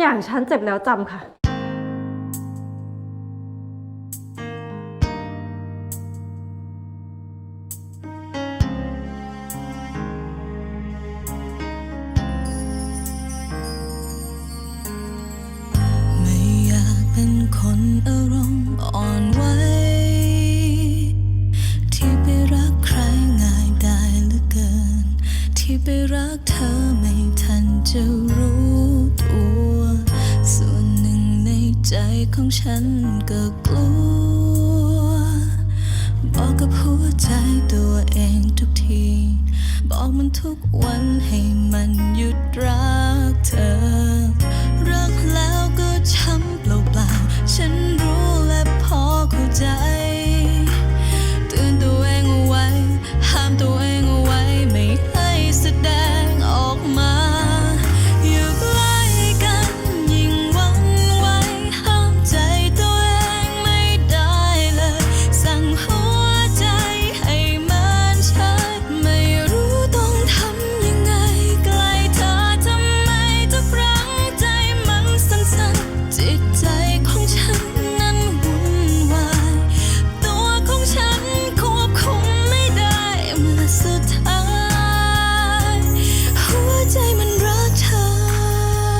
อย่างฉันเจ็บแล้วจำค่ะ ไม่อยากเป็นคนอารมณ์อ่อนไหวที่ไปรักใครง่ายได้เหลือเกิน ที่ไปรักเธอไม่ทันจะรู้ ใจของฉันก็กลัว บอกกับหัวใจตัวเองทุกที บอกมันทุกวันให้มันหยุดรักเธอ รักแล้ว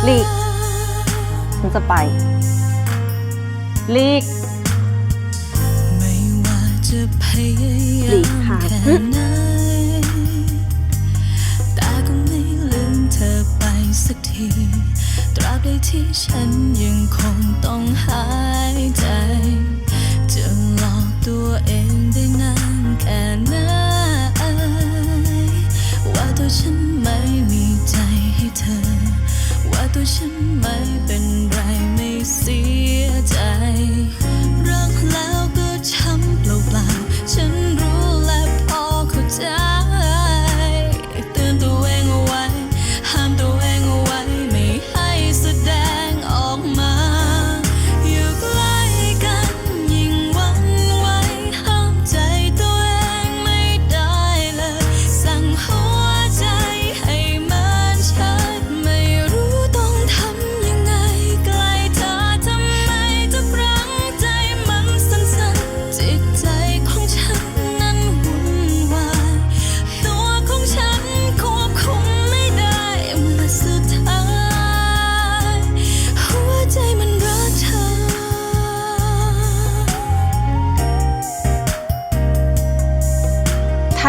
ลีก ฉันจะไป ลีกไม่ว่าจะพยายาหลีกมทางแค่ไหนแต่ก็ไม่ลืมเธอไปสักที ตราบใดที่ฉันยังคงต้องหายใจ จะหลอกตัวเองได้นานแค่ไหนว่าตัวฉัน ฉันไม่เป็น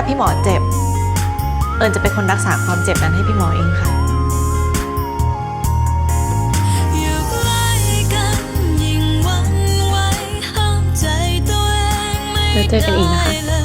พี่หมอเจ็บ เอิญจะเป็นคนรักษาความเจ็บนั้นให้พี่หมอเองค่ะ อยู่ใกล้กันยิ่งหวันไหวห้ามใจตัวเองไม่แล้วเจอกันอีกนะคะได้